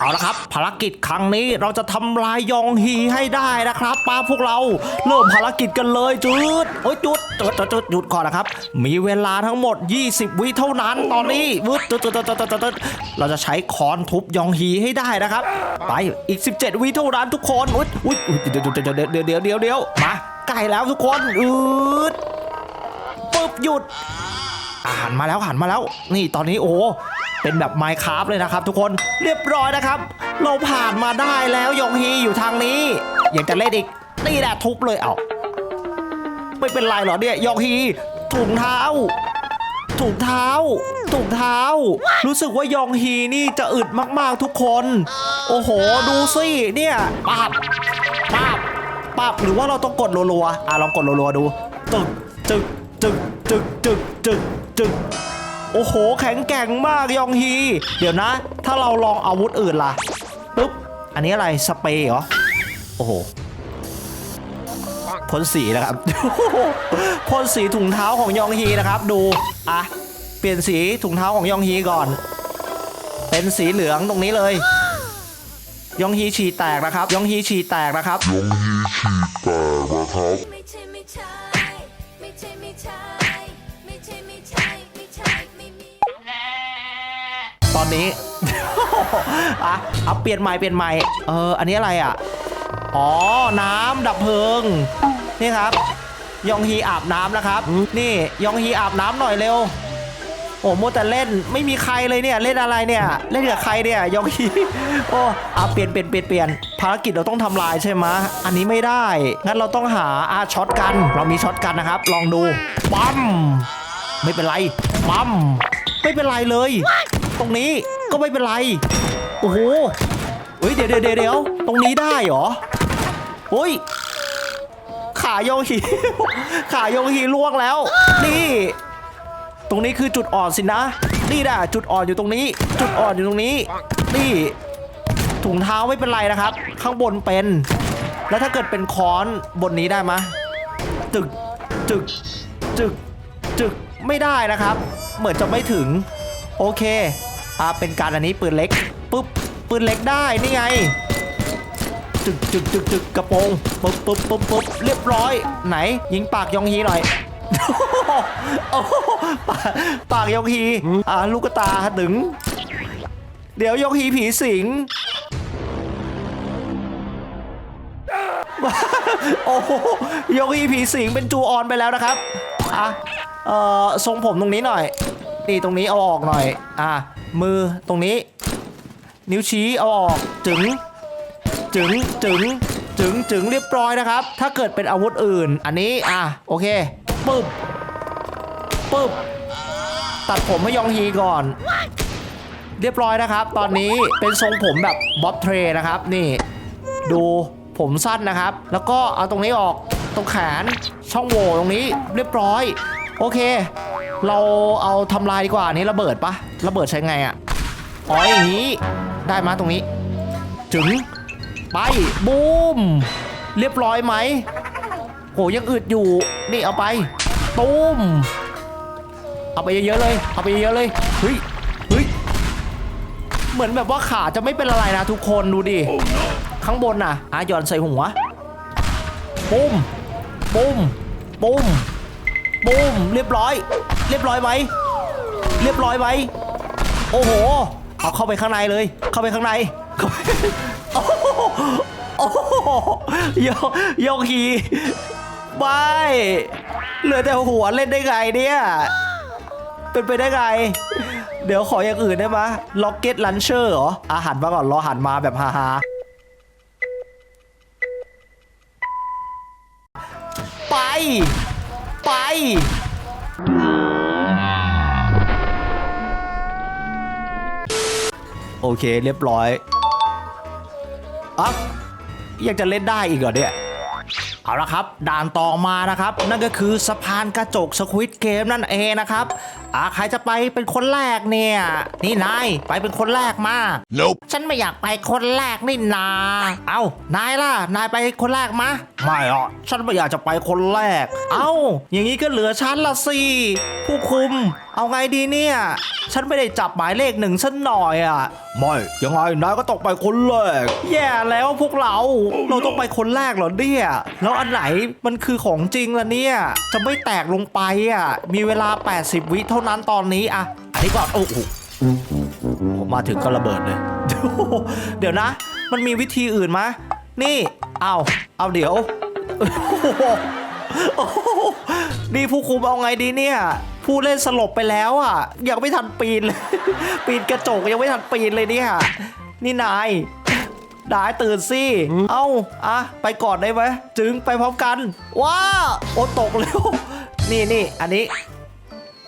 เอาละครับ ภารกิจครั้งนี้เราจะทำลายยองฮีให้ได้นะครับป้าพวกเราเริ่มภารกิจกันเลยจุดโอ้ยจุดจุดจุดจุดหยุดก่อนนะครับ มีเวลาทั้งหมด 20 วิเท่านั้นตอนนี้วุดจุดจุดจุดจุดจุดเราจะใช้ค้อนทุบยองฮีให้ได้นะครับ ไปอีก 17 วิเท่านั้นทุกคนอุ้ยอุ้ยเดี๋ยวเดี๋ยวเดี๋ยวเดี๋ยวเดี๋ยวเดี๋ยวมาใกล้แล้วทุกคนอืดปึ๊บหยุดหันมาแล้วหันมาแล้ว นี่ตอนนี้โอ้ เป็นแบบไมค์ค a f t เลยนะครับทุกคนเรียบร้อยนะครับ เราผ่านมาได้แล้วยองฮีอยู่ทางนี้ยากจะเล่นอีกนี่แหละทุบเลยเอาไม่เป็นไรหรอเนี่ยยองฮีถุงเท้าถุงเท้าถุงเท้า รู้สึกว่ายองฮีนี่จะอึดมากๆทุกคน โอ้โห ดูสิเนี่ยปับปับปับหรือว่าเราต้องกดรัวๆอะลองกดรัวๆดู ตึกจึกจึกจึกจึกจึกจึก โอ้โห แข็งแกร่งมากยองฮี เดี๋ยวนะ ถ้าเราลองอาวุธอื่นล่ะปุ๊บ อันนี้อะไร สเปรย์เหรอ โอ้โหพ่นสีนะครับพ่นสีถุงเท้าของยองฮีนะครับดู อะ เปลี่ยนสีถุงเท้าของยองฮีก่อน เป็นสีเหลืองตรงนี้เลย ยองฮีฉี่แตกนะครับ ยองฮีฉี่แตกนะครับ ยองฮีฉีแตกนะครับ นนี้ อะเอาเปลี่ยนใหม่เปลี่ยนใหม่ เออ อันนี้อะไรอะ อ๋อ น้ำดับเพลิง นี่ครับ ยองฮีอาบน้ำนะครับ นี่ยองฮีอาบน้ำหน่อยเร็ว โอ้โมวแต่เล่นไม่มีใครเลยเนี่ย เล่นอะไรเนี่ย เล่นกับใครเนี่ยยองฮีโอ้เอาเปลี่ยนเปลี่ยนเปลี่ยนเปลี่ยนภารกิจเราต้องทำลายใช่ไหมะอันนี้ไม่ได้ งั้นเราต้องหาอาช็อตกัน เรามีช็อตกันนะครับ ลองดูปั๊มไม่เป็นไรปั๊มไม่เป็นไรเลย ตรงนี้ก็ไม่เป็นไร โอ้โหเฮ้ยเดี๋ยวเดี๋ยวเดี๋ยวตรงนี้ได้เหรอโอ้ยขาโยงฮีขาโยงฮีล่วงแล้ว นี่ ตรงนี้คือจุดอ่อนสินะ นี่นะจุดอ่อนอยู่ตรงนี้ จุดอ่อนอยู่ตรงนี้ นี่ ถุงเท้าไม่เป็นไรนะครับ ข้างบนเป็น แล้วถ้าเกิดเป็นค้อนบนนี้ได้ไหมะจึกจึกจึกจึกไม่ได้นะครับ เหมือนจะไม่ถึง โอเค อ่าเป็นการอันนี้ปืนเล็กปุ๊บปืนเล็กได้นี่ไงจึกจึกจึกจึกกระโปรงปุ๊บปุ๊บปุ๊บปุ๊บเรียบร้อย ไหน ยิงปากยองฮีหน่อยโอ้โหปากปากยองฮีอ่าลูกตาถึง เดี๋ยวยองฮีผีสิงโอ้โหยกอีผีสิงเป็นจูออนไปแล้วนะครับอะเอ่อทรงผมตรงนี้หน่อยนี่ตรงนี้เอาออกหน่อย อะ มือตรงนี้ นิ้วชี้เอาออกจึงจึงจึงจึงจึงเรียบร้อยนะครับ ถ้าเกิดเป็นอาวุธอื่น อันนี้อะโอเคปึ๊บปึ๊บตัดผมให้ยองฮีก่อน เรียบร้อยนะครับ ตอนนี้เป็นทรงผมแบบบ๊อบเทรนะครับนี่ดูผมสั้นนะครับ แล้วก็เอาตรงนี้ออกตรงแขนช่องโหว่ตรงนี้เรียบร้อย โอเค เราเอาทำลายดีกว่านี้ระเบิดปะระเบิดใช้ไงอะ่ะอ๋ออย่างนี้ได้มาตรงนี้จึงไปบูมเรียบร้อยไหมโหยังอึดอยู่นี่เอาไปตูมเอาไปเยอะๆเลยเอาไปเยอะๆเลยเฮ้ยเฮ้ยเหมือนแบบว่าขาจะไม่เป็นอะไรนะทุกคนดูดิข้างบนน่ะอาหย่อนใส่หัวปุ้มปุ้มปุ้ม ปุ้มเรียบร้อย เรียบร้อยไหมเรียบร้อยไหมโอ้โหเอาเข้าไปข้างในเลย เข้าไปข้างในเข้าไปโอ้โหโอ้โหโยโยกฮีบายเหลือแต่หัวเล่นได้ไงเนี่ยเป็นไปได้ไง เดี๋ยวขออย่างอื่นได้ไหมล็อกเก็ตลันเชอร์เหรออาหารมาก่อนรอหันมาแบบฮาฮาๆไป ไป โอเคเรียบร้อยอะยังจะเล่นได้อีกเหรอเนี่ยเอาละครับ ด่านต่อมานะครับ นั่นก็คือสะพานกระจกสควิตเกมนั่นเองนะครับอะใครจะไปเป็นคนแรกเนี่ย นี่นายไปเป็นคนแรกมา Nope. ฉันไม่อยากไปคนแรกนี่นา เอ้านายล่ะ นายไปคนแรกมาไม่อะฉันไม่อยากจะไปคนแรก เอ้า อย่างนี้ก็เหลือฉันละสิ ผู้คุม เอาไงดีเนี่ย ฉันไม่ได้จับหมายเลขหนึ่งสักหน่อยอะ ไม่ยังไงนายก็ต้องไปคนแรก แย่แล้วพวกเรา เราต้องไปคนแรกเหรอเนี่ย แล้วอันไหนมันคือของจริงล่ะเนี่ย จะไม่แตกลงไปอะ มีเวลา 80 วิเท่านั้นตอนนี้อะอันนี้ก่อนโอ้โหผมมาถึงก็ระเบิดเลย เดี๋ยวนะ มันมีวิธีอื่นมะนี่ เอาเอาเดี๋ยวโอ้โหนี่ผู้คุมเอาไงดีเนี่ย ผู้เล่นสลบไปแล้วอะ ยังไม่ทันปีนเลย ปีนกระจกยังไม่ทันปีนเลยเนี่ย นี่นายนายตื่นสิ เอ้าอะไปก่อนได้ไหม จึงไปพร้อมกัน ว้า โอ้ตกเร็ว นี่นี่อันนี้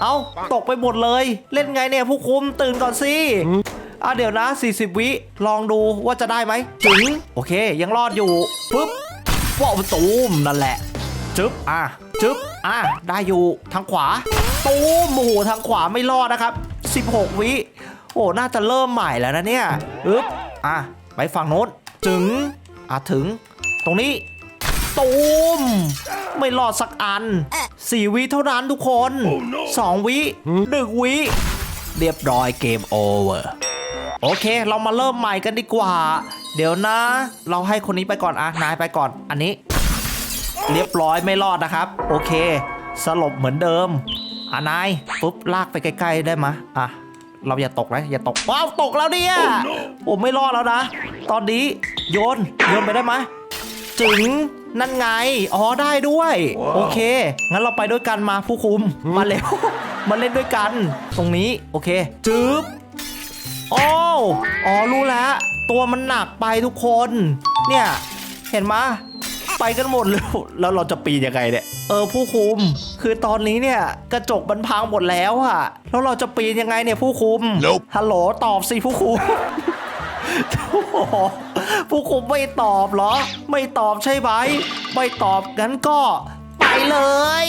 เอาตกไปหมดเลย เล่นไงเนี่ยผู้คุมตื่นก่อนสิอะเดี๋ยวนะ 40 วิลองดูว่าจะได้ไหมจึงโอเค ยังรอดอยู่ปุ๊บว้าวตูมนั่นแหละจึ๊บอะจึ๊บอะได้อยู่ทางขวาตูมโอ้โหทางขวาไม่รอดนะครับ 16 วิโอ้น่าจะเริ่มใหม่แล้วนะเนี่ยอึ๊บอะไปฝั่งโน้นจึงอะถึง ตรงนี้ ตูม ไม่รอดสักอันสี่วิเท่านั้นทุกคนสองวิหนึ่งวิ เรียบร้อยเกมโอเวอร์โอเค เรามาเริ่มใหม่กันดีกว่า เดี๋ยวนะ เราให้คนนี้ไปก่อนอะนายไปก่อนอันนี้ เรียบร้อยไม่รอดนะครับ โอเค สลบเหมือนเดิมอะนายปุ๊บลากไปใกล้ๆได้ไหมอะเราอย่าตกนะอย่าตกว้าวตกแล้วเนี่ยโอไม่รอดแล้วนะ ตอนนี้โยนโยนไปได้ไหมจึง นั่นไง อ๋อได้ด้วย โอเค งั้นเราไปด้วยกันมาผู้คุม มาเร็ว มาเล่นด้วยกัน ตรงนี้ โอเค จึ๊บโอ้วอ๋อ รู้แล้ว ตัวมันหนักไปทุกคน เนี่ย เห็นไหมยไปกันหมดเลยแล้วเราจะปีนยังไงเนี่ย เออผู้คุม คือตอนนี้เนี่ยกระจกมันพังหมดแล้วอะแล้วเราจะปีนยังไงเนี่ยผู้คุม Nope ฮัลโหลตอบสิผู้คุมโอ้โห ผู้คุมไม่ตอบเหรอ ไม่ตอบใช่ไหมไม่ตอบงั้นก็ไปเลย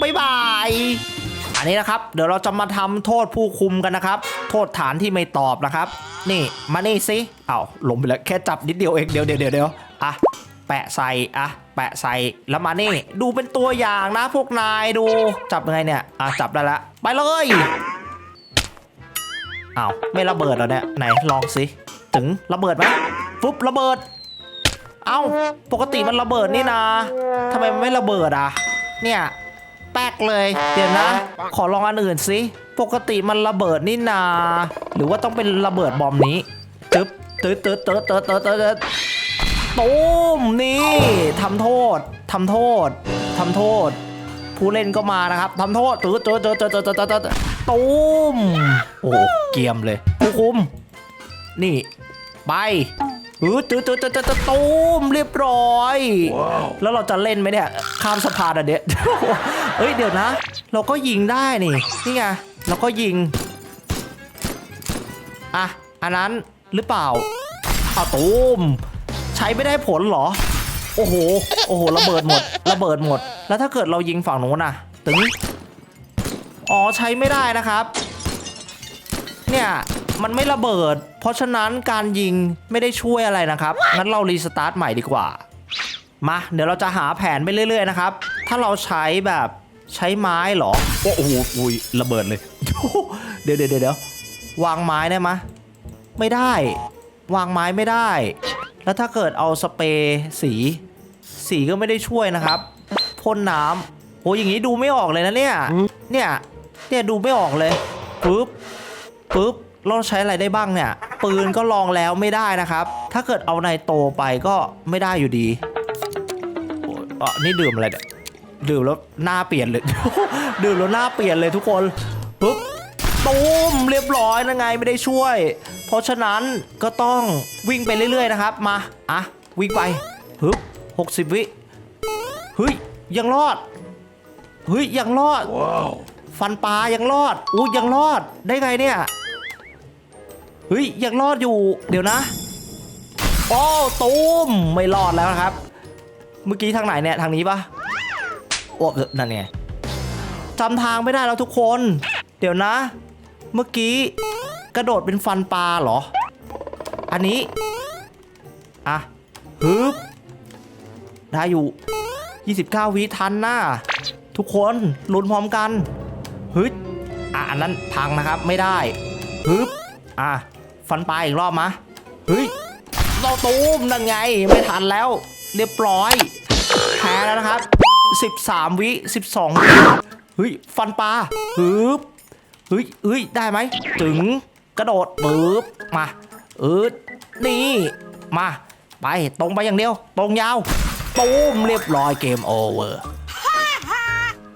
บายบาย อันนี้นะครับ เดี๋ยวเราจะมาทำโทษผู้คุมกันนะครับ โทษฐานที่ไม่ตอบนะครับ นี่มานี่สิเอา้าลงไปแล้วแค่จับนิดเดียวเองเดี๋ยวเดี๋ยวเดี๋ยวเดี๋ยวอะแปะใส่อะแปะใส่แล้วมานี่ดูเป็นตัวอย่างนะพวกนายดูจับยังไงเนี่ยอะจับได้ละไปเลยอ้าวไม่ระเบิดแล้วเนี่ยไหนลองสิถึงระเบิดไหม ฟุบระเบิด เอ้า ปกติมันระเบิดนี่นาทำไมมันไม่ระเบิดอะ เนี่ยแป๊กเลย เดี๋ยวนะ ขอลองอันอื่นสิ ปกติมันระเบิดนี่นา หรือว่าต้องเป็นระเบิดบอมนี้จึ๊บตึ๊ดตึ๊ดตึ๊ดตึ๊ดตึ๊ดตึ๊ดตึ๊ดตูมนี่ทำโทษทำโทษทำโทษ ผู้เล่นก็มานะครับทำโทษตืดตืดตืดตืดตืดตืดตืดตูมโอ้เกียมเลยผู้คุม นี่ ไป อือตืดตืดตืดตืดตูมเรียบร้อย แล้วเราจะเล่นไหมเนี่ย ข้ามสะพานอะเดี๋ยวเอ้ย เดี๋ยวนะ เราก็ยิงได้นี่ นี่ไง เราก็ยิง อะ อันนั้นหรือเปล่าเอาตูม ใช้ไม่ได้ผลเหรอ โอ้โห โอ้โห ระเบิดหมด ระเบิดหมด แล้วถ้าเกิดเรายิงฝั่งนู้นน่ะ ตึง อ๋อ ใช้ไม่ได้นะครับ เนี่ย มันไม่ระเบิด เพราะฉะนั้นการยิงไม่ได้ช่วยอะไรนะครับ งั้นเรารีสตาร์ทใหม่ดีกว่า มา เดี๋ยวเราจะหาแผนไปเรื่อย ๆ นะครับ ถ้าเราใช้แบบใช้ไม้เหรอ โอ้โหอุ้ยระเบิดเลย เดี๋ยวเดี๋ยวเดี๋ยววางไม้ได้ไหมะไม่ได้ วางไม้ไม่ได้ แล้วถ้าเกิดเอาสเปรย์สี สีก็ไม่ได้ช่วยนะครับพ่นน้ำโหอย่างนี้ดูไม่ออกเลยนะเนี่ย เนี่ย เนี่ยดูไม่ออกเลย ปึ๊บ ปึ๊บ เราใช้อะไรได้บ้างเนี่ย ปืนก็ลองแล้วไม่ได้นะครับ ถ้าเกิดเอาในโตไปก็ไม่ได้อยู่ดีโอ้ยอะนี่ดื่มอะไรเนี่ยดื่มแล้วหน้าเปลี่ยนเลย ดื่มแล้วหน้าเปลี่ยนเลยทุกคนปึ๊บตูมเรียบร้อยนะไงไม่ได้ช่วย เพราะฉะนั้นก็ต้องวิ่งไปเรื่อยๆนะครับ มาอะวิ่งไปฮึบหกสิบวิเฮ้ยยังรอดเฮ้ยยังรอดฟันปลายังรอดอู้ยังรอดได้ไงเนี่ย เฮ้ยยังรอดอยู่ เดี๋ยวนะ โอ้ตูมไม่รอดแล้วนะครับ เมื่อกี้ทางไหนเนี่ยทางนี้ปะโอ้นั่นไงจำทางไม่ได้แล้วทุกคน เดี๋ยวนะ เมื่อกี้กระโดดเป็นฟันปลาเหรอ อันนี้อะฮึบได้อยู่ 29 วิทันหน้า ทุกคนลุ้นพร้อมกันฮึดอะอันนั้นพังนะครับไม่ได้ฮึบอะ ฟันปลายอีกรอบมะเฮ้ยเราตูมนั่นไงไม่ทันแล้ว เรียบร้อยแพ้แล้วนะครับ 13 วิ 12วิเฮ้ยฟันปลาฮึบเฮ้ยเฮ้ยได้ไหมถึงกระโดดปึ๊บมาอืดนี่มา ไปตรงไปอย่างเดียว ตรงยาวตูมเรียบร้อยเกมโอเวอร์